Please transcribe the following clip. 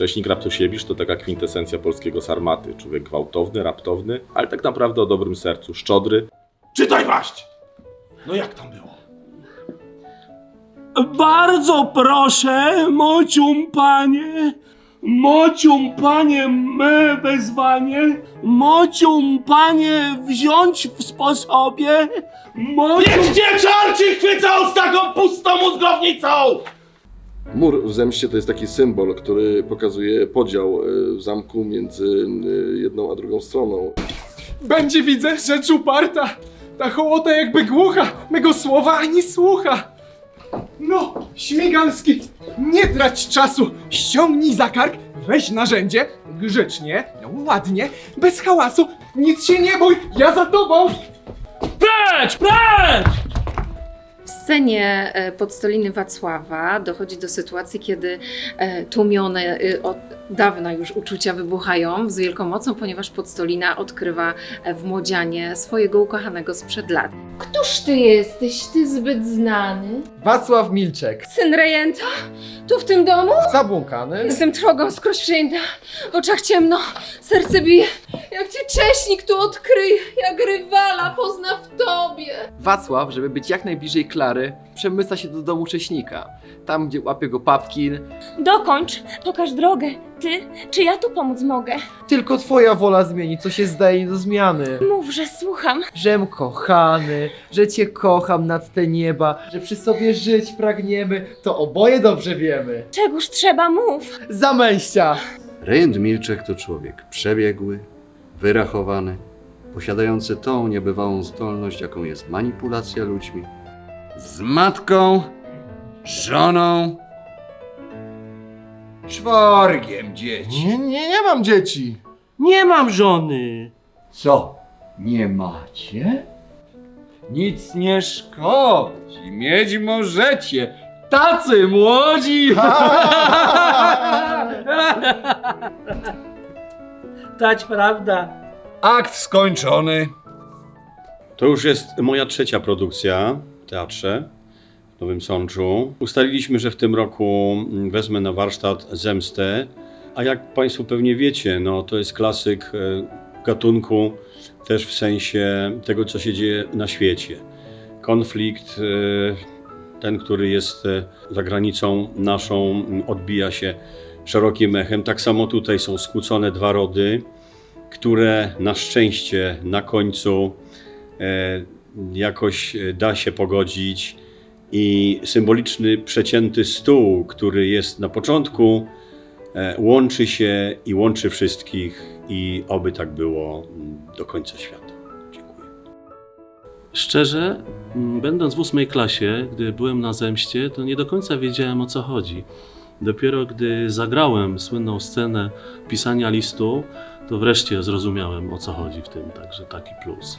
Cześnik Raptosiewicz to taka kwintesencja polskiego sarmaty. Człowiek gwałtowny, raptowny, ale tak naprawdę o dobrym sercu, szczodry. Czytaj waść! No jak tam było? Bardzo proszę, mocium panie, mocium panie me wezwanie, mocium panie wziąć w sposobie, mocium... Niech cię czarci chwycał z taką pustą mózgownicą! Mur w zemście to jest taki symbol, który pokazuje podział e, w zamku między e, jedną a drugą stroną. Będzie widzę rzecz uparta. Ta hołota jakby głucha, mego słowa ani słucha. No, Śmigalski, nie trać czasu, ściągnij za kark, weź narzędzie, grzecznie, ładnie, bez hałasu, nic się nie bój, ja za tobą! Scenie e, podstoliny Wacława dochodzi do sytuacji, kiedy e, tłumione e, od dawna już uczucia wybuchają z wielką mocą, ponieważ podstolina odkrywa w młodzianie swojego ukochanego sprzed lat. Któż ty jesteś, ty zbyt znany? Wacław Milczek, Syn rejenta? Tu w tym domu? zabłąkany. Jestem trwogą skroś przyjęta. W oczach ciemno, serce bije. Cześnik tu odkryje, jak rywala pozna w tobie. Wacław, żeby być jak najbliżej Klary, przemyca się do domu Cześnika. Tam, gdzie łapie go Papkin. Dokończ, pokaż drogę. Ty, czy ja tu pomóc mogę? Tylko twoja wola zmieni, co się zdaje nie do zmiany. Mów, że słucham. Żem kochany, że cię kocham nad te nieba, że przy sobie żyć pragniemy, to oboje dobrze wiemy. Czegóż trzeba, mów. Zamęścia! Rejent Milczek to człowiek przebiegły, wyrachowany, posiadający tą niebywałą zdolność, jaką jest manipulacja ludźmi. Z matką, żoną, Czworgiem dzieci. Nie, nie, nie mam dzieci. Nie mam żony. Co? Nie macie? Nic nie szkodzi, mieć możecie. Tacy młodzi! Tać prawda. Akt skończony. To już jest moja trzecia produkcja w teatrze w Nowym Sączu. Ustaliliśmy, że w tym roku mm, wezmę na warsztat Zemstę, a jak Państwo pewnie wiecie, no to jest klasyk e, gatunku też w sensie tego, co się dzieje na świecie. Konflikt, e, ten, który jest e, za granicą naszą, m, odbija się szerokim echem. Tak samo tutaj są skłócone dwa rody, które na szczęście na końcu e, jakoś e, da się pogodzić i symboliczny przecięty stół, który jest na początku, e, łączy się i łączy wszystkich i oby tak było mm, do końca świata. Dziękuję. Szczerze, m, będąc w ósmej klasie, gdy byłem na zemście, to nie do końca wiedziałem o co chodzi. Dopiero gdy zagrałem słynną scenę pisania listu, to wreszcie zrozumiałem o co chodzi w tym, także taki plus.